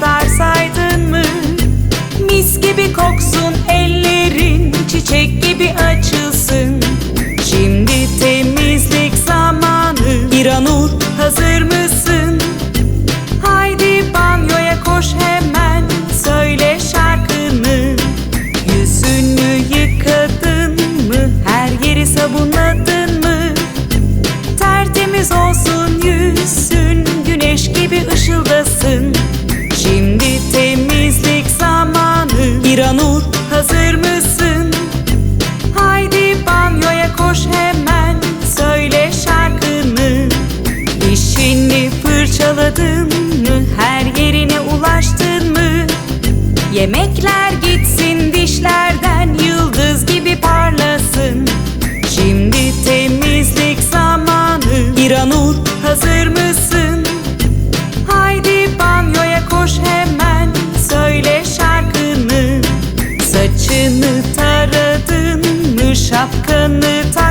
kadar saydın mı? Mis gibi koksun ellerin Çiçek gibi açılsın Şimdi temizlik zamanı İranur hazır mısın? Haydi banyoya koş hemen Söyle şarkını Yüzünü yıkadın mı? Her yeri sabunladın mı? Tertemiz olsun yüzün Güneş gibi ışıldasın zamanı İranur hazır mısın? Haydi banyoya koş hemen Söyle şarkını Dişini fırçaladın the time